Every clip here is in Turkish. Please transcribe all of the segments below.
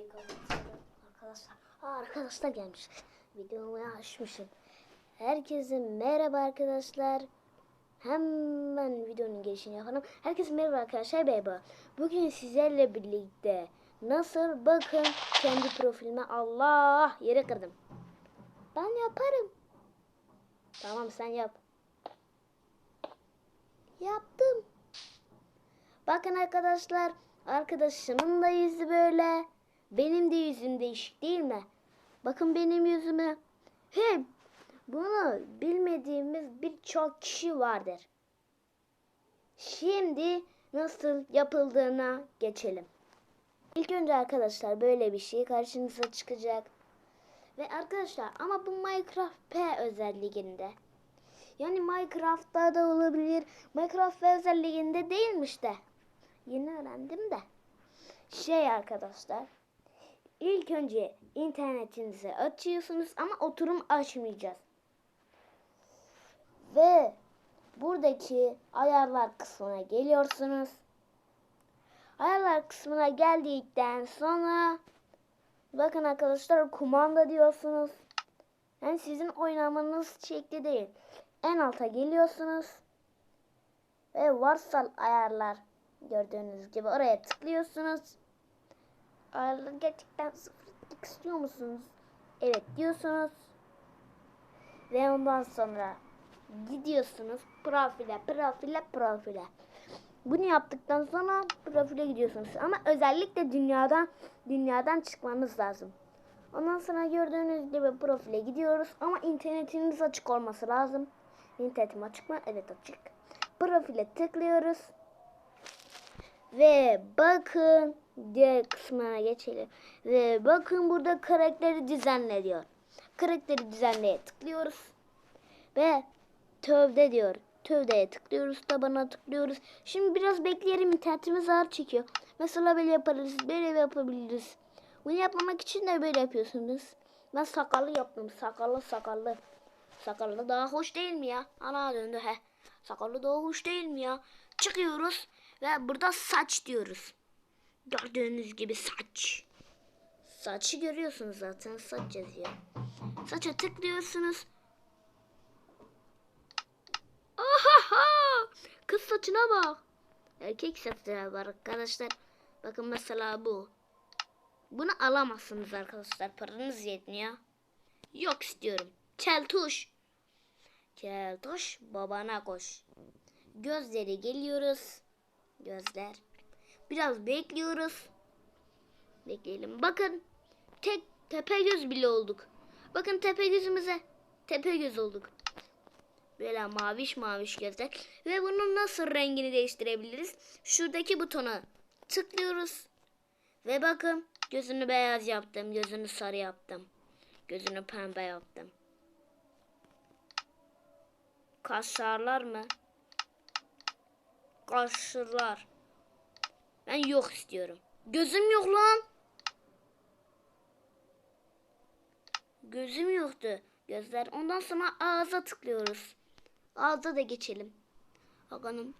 Arkadaşlar, arkadaşlar gelmiş. Videomu açmışım. Herkese merhaba arkadaşlar. Hemen videonun girişini yapalım. Herkese merhaba arkadaşlar merhaba. Bugün sizlerle birlikte nasıl bakın kendi profilime Allah yere kırdım. Ben yaparım. Tamam sen yap. Yaptım. Bakın arkadaşlar arkadaşımın da yüzü böyle. Benim de yüzüm değişik değil mi? Bakın benim yüzüme. Hep bunu bilmediğimiz birçok kişi vardır. Şimdi nasıl yapıldığına geçelim. İlk önce arkadaşlar böyle bir şey karşınıza çıkacak. Ve arkadaşlar ama bu Minecraft P özelliğinde. Yani Minecraft'ta da olabilir. Minecraft P özelliğinde değilmiş de. Yeni öğrendim de. Şey arkadaşlar. İlk önce internetinizi açıyorsunuz ama oturum açmayacağız. Ve buradaki ayarlar kısmına geliyorsunuz. Ayarlar kısmına geldikten sonra bakın arkadaşlar kumanda diyorsunuz. Yani sizin oynamanız şekli değil. En alta geliyorsunuz. Ve varsal ayarlar gördüğünüz gibi oraya tıklıyorsunuz. Ayarları gerçekten sıfırlık istiyor musunuz? Evet diyorsunuz. Ve ondan sonra gidiyorsunuz profile, profile, profile. Bunu yaptıktan sonra profile gidiyorsunuz. Ama özellikle dünyadan dünyadan çıkmanız lazım. Ondan sonra gördüğünüz gibi profile gidiyoruz. Ama internetiniz açık olması lazım. İnternetim açık mı? Evet açık. Profile tıklıyoruz. Ve bakın diğer kısmına geçelim. Ve bakın burada karakteri düzenle diyor. Karakteri düzenleye tıklıyoruz. Ve tövde diyor. Tövdeye tıklıyoruz. Tabana tıklıyoruz. Şimdi biraz bekleyelim. internetimiz ağır çekiyor. Mesela böyle yaparız. Böyle yapabiliriz. Bunu yapmamak için de böyle yapıyorsunuz. Ben sakallı yaptım. Sakallı sakallı. Sakallı daha hoş değil mi ya? Ana döndü he. Sakallı daha hoş değil mi ya? Çıkıyoruz ve burada saç diyoruz. Gördüğünüz gibi saç. Saçı görüyorsunuz zaten saç yazıyor. Saça tıklıyorsunuz. Ahaha! Kız saçına bak. Erkek saçına var arkadaşlar. Bakın mesela bu. Bunu alamazsınız arkadaşlar. Paranız yetmiyor. Yok istiyorum. Keltuş. Keltuş babana koş. Gözleri geliyoruz. Gözler. Biraz bekliyoruz. Bekleyelim. Bakın. Tek tepe göz bile olduk. Bakın tepe gözümüze. Tepe göz olduk. Böyle maviş maviş gözler. Ve bunun nasıl rengini değiştirebiliriz? Şuradaki butona tıklıyoruz. Ve bakın gözünü beyaz yaptım. Gözünü sarı yaptım. Gözünü pembe yaptım. Kaşarlar mı? Kaşırlar. Ben yok istiyorum. Gözüm yok lan. Gözüm yoktu. Gözler. Ondan sonra ağza tıklıyoruz. Ağza da geçelim. Bakalım.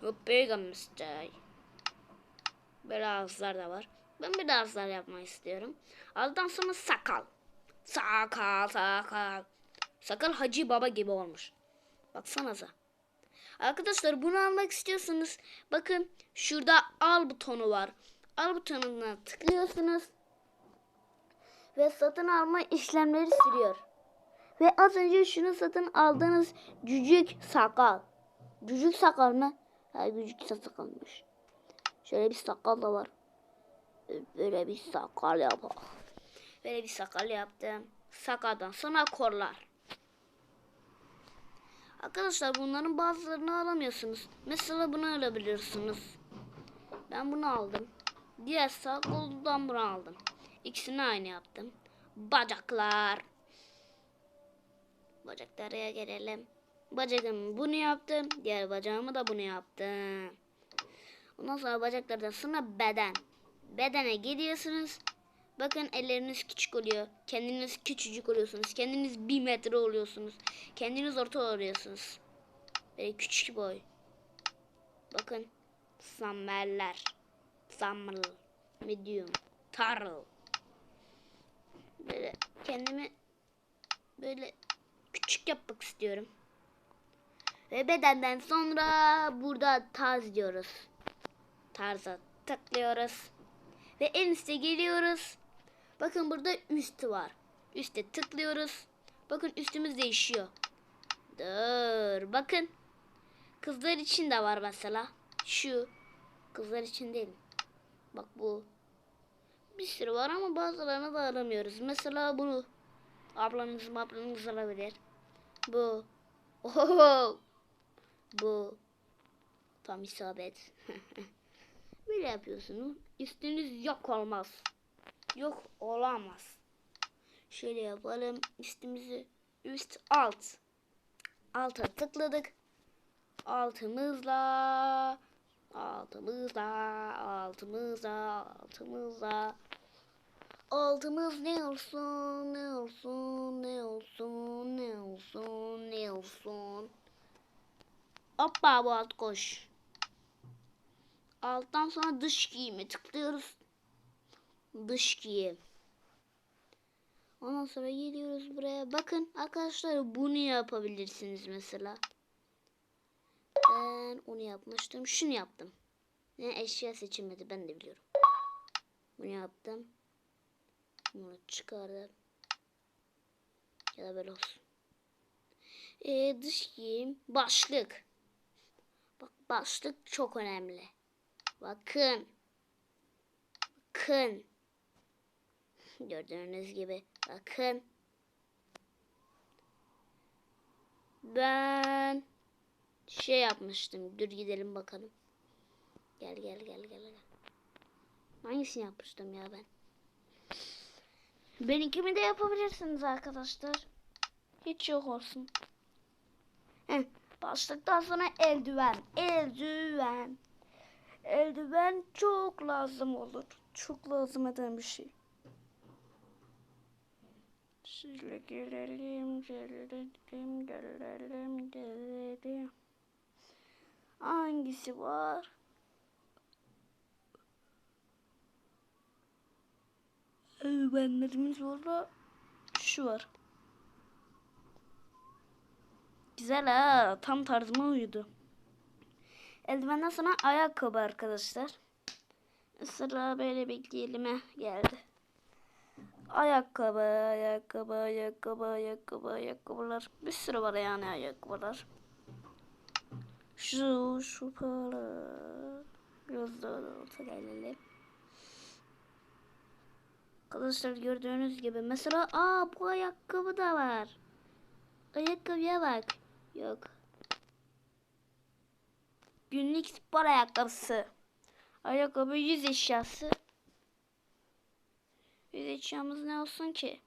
Hop big stay. Böyle ağızlar da var. Ben bir de ağızlar yapmayı istiyorum. Ağızdan sonra sakal. Sakal, sakal. Sakal Hacı Baba gibi olmuş. Baksanıza. Arkadaşlar bunu almak istiyorsanız bakın şurada al butonu var. Al butonuna tıklıyorsunuz. Ve satın alma işlemleri sürüyor. Ve az önce şunu satın aldığınız cücük sakal. Cücük sakal mı? Ha cücük sakalmış. Şöyle bir sakal da var. Böyle bir sakal yapalım. Böyle bir sakal yaptım. Sakaldan sonra korlar. Arkadaşlar bunların bazılarını alamıyorsunuz. Mesela bunu alabiliyorsunuz. Ben bunu aldım. Diğer sağ koldan bunu aldım. İkisini aynı yaptım. Bacaklar. Bacaklara gelelim. Bacağımı bunu yaptım. Diğer bacağımı da bunu yaptım. Ondan sonra bacaklardan sonra beden. Bedene gidiyorsunuz. Bakın elleriniz küçük oluyor. Kendiniz küçücük oluyorsunuz. Kendiniz bir metre oluyorsunuz. Kendiniz orta oluyorsunuz. Böyle küçük boy. Bakın Sammeller. Sammel. Medium. Tarl. Böyle kendimi böyle küçük yapmak istiyorum. Ve bedenden sonra burada tarz diyoruz. Tarza tıklıyoruz. Ve en üste geliyoruz. Bakın burada üstü var. Üste tıklıyoruz. Bakın üstümüz değişiyor. Dur bakın. Kızlar için de var mesela. Şu. Kızlar için değil. Bak bu. Bir sürü var ama bazılarını da aramıyoruz. Mesela bunu. Ablanız ablanız alabilir. Bu. Oho. Bu. Tam isabet. Böyle yapıyorsunuz. Üstünüz yok olmaz. Yok olamaz. Şöyle yapalım. Üstümüzü üst alt. Alta tıkladık. Altımızla altımızla altımızla altımızla altımız ne olsun ne olsun ne olsun ne olsun ne olsun Hoppa bu alt koş. Alttan sonra dış giyimi tıklıyoruz. Dış giyim. Ondan sonra geliyoruz buraya. Bakın arkadaşlar bunu yapabilirsiniz mesela. Ben onu yapmıştım. Şunu yaptım. Ne eşya seçilmedi ben de biliyorum. Bunu yaptım. Bunu çıkardım. Ya da böyle olsun. Ee, dış giyim. Başlık. Bak başlık çok önemli. Bakın. Bakın. Gördüğünüz gibi. Bakın. Ben şey yapmıştım. Dur gidelim bakalım. Gel gel gel gel. gel. Hangisini yapmıştım ya ben? Benimkimi de yapabilirsiniz arkadaşlar. Hiç yok olsun. Heh, başlıktan sonra eldiven. Eldiven. Eldiven çok lazım olur. Çok lazım eden bir şey. Şöyle gelelim, gelelim, gelelim, gelelim. Hangisi var? Eldivenlerimiz burada. Şu var. Güzel ha. Tam tarzıma uydu. Eldivenden sonra ayakkabı arkadaşlar. Sıra böyle bekleyelim geldi. Ayakkabı, ayakkabı, ayakkabı, ayakkabı, ayakkabılar. Bir sürü var yani ayakkabılar. Şu, şu para. Biraz daha da olsa gelelim. Arkadaşlar gördüğünüz gibi mesela aa bu ayakkabı da var. Ayakkabıya bak. Yok. Günlük spor ayakkabısı. Ayakkabı yüz eşyası. Yüz eşyamız ne olsun ki?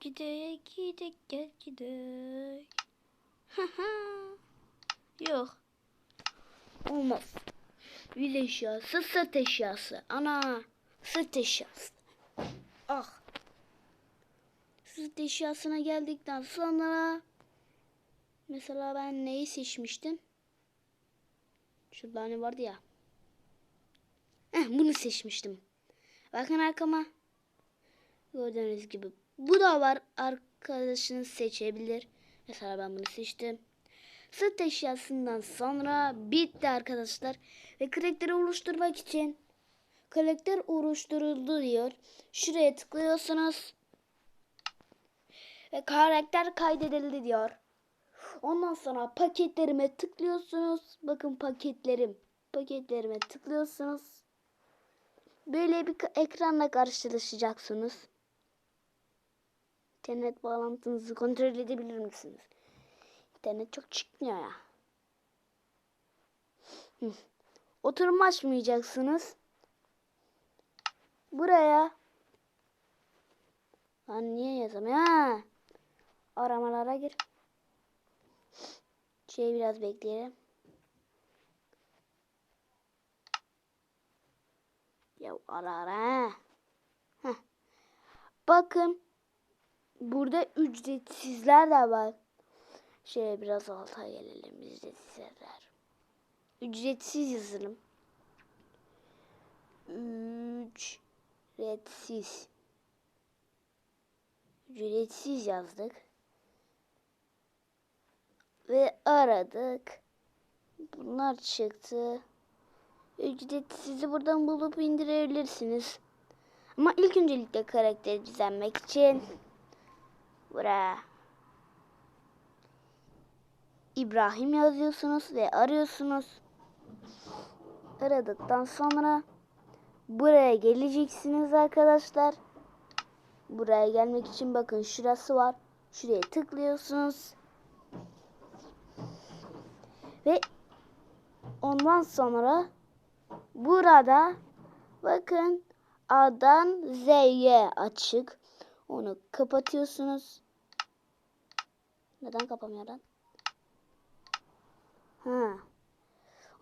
Gidek gidek gel gidek. Yok. Olmaz. Yüz eşyası, sırt eşyası. Ana, sırt eşyası. Ah. Sırt eşyasına geldikten sonra mesela ben neyi seçmiştim? Şurada hani vardı ya. Eh, bunu seçmiştim. Bakın arkama. Gördüğünüz gibi. Bu da var. Arkadaşınız seçebilir. Mesela ben bunu seçtim. Sırt eşyasından sonra bitti arkadaşlar. Ve karakteri oluşturmak için karakter oluşturuldu diyor. Şuraya tıklıyorsunuz. Ve karakter kaydedildi diyor. Ondan sonra paketlerime tıklıyorsunuz. Bakın paketlerim. Paketlerime tıklıyorsunuz. Böyle bir ekranla karşılaşacaksınız. İnternet bağlantınızı kontrol edebilir misiniz? İnternet çok çıkmıyor ya. Hı. Oturum açmayacaksınız. Buraya. Lan niye yazamıyor? Ha. Aramalara gir. Şey biraz bekleyelim. Ya ara ara. Heh. Bakın. Burada ücretsizler de var. Şöyle biraz alta gelelim ücretsiz yerler. Ücretsiz yazılım. Ücretsiz. Ücretsiz yazdık. Ve aradık. Bunlar çıktı. Ücretsizi buradan bulup indirebilirsiniz. Ama ilk öncelikle karakteri düzenlemek için buraya İbrahim yazıyorsunuz ve arıyorsunuz. Aradıktan sonra buraya geleceksiniz arkadaşlar. Buraya gelmek için bakın şurası var. Şuraya tıklıyorsunuz. Ve ondan sonra burada bakın A'dan Z'ye açık. Onu kapatıyorsunuz. Neden kapamıyor lan? Ha.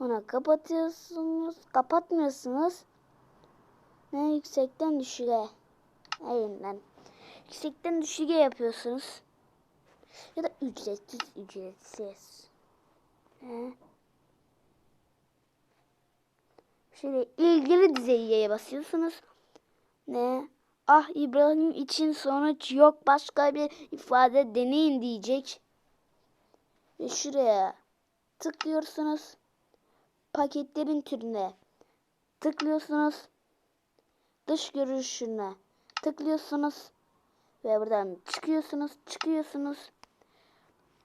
Onu kapatıyorsunuz. Kapatmıyorsunuz. Ne yüksekten düşüğe. Aynen. Yüksekten düşüğe yapıyorsunuz. Ya da ücretsiz ücretsiz. He. Şöyle ilgili düzeye basıyorsunuz. Ne? Ah İbrahim için sonuç yok başka bir ifade deneyin diyecek. Ve şuraya tıklıyorsunuz. Paketlerin türüne tıklıyorsunuz. Dış görünüşüne tıklıyorsunuz. Ve buradan çıkıyorsunuz, çıkıyorsunuz.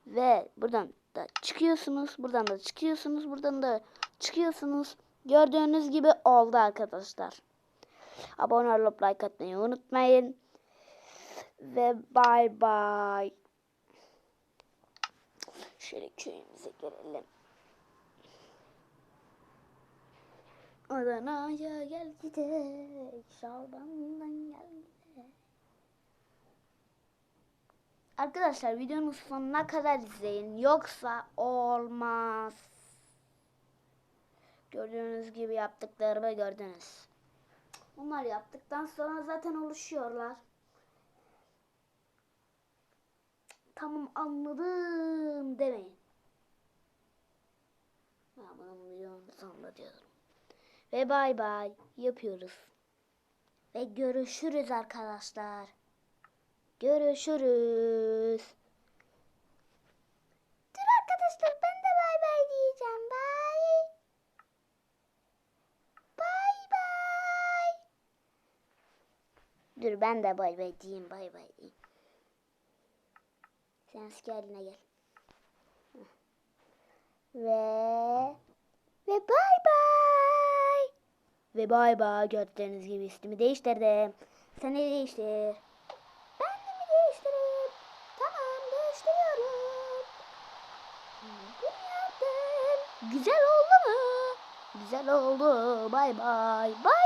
Ve buradan da çıkıyorsunuz, buradan da çıkıyorsunuz, buradan da çıkıyorsunuz. Gördüğünüz gibi oldu arkadaşlar. Abone olup like atmayı unutmayın. Ve bay bay. Şöyle köyümüze gelelim. Adana'ya gel gidelim. Şalban'dan gel gidelim. Arkadaşlar videonun sonuna kadar izleyin. Yoksa olmaz. Gördüğünüz gibi yaptıklarımı gördünüz. Bunlar yaptıktan sonra zaten oluşuyorlar. Tamam anladım demeyin. Ha, bunun videonun sonunda diyorum. Ve bay bay yapıyoruz. Ve görüşürüz arkadaşlar. Görüşürüz. Dur arkadaşlar ben de bay bay diyeceğim. Bay. Bay bay. Dur ben de bay bay diyeyim bay bay diyeyim. Sen haline gel. Ve ve bay bay. Ve bay bay gördüğünüz gibi ismimi değiştirdim. Sen ne değiştir? Ben de mi değiştireyim? Tamam değiştiriyorum. Bunu yaptım. Güzel oldu mu? Güzel oldu. Bay bay. Bay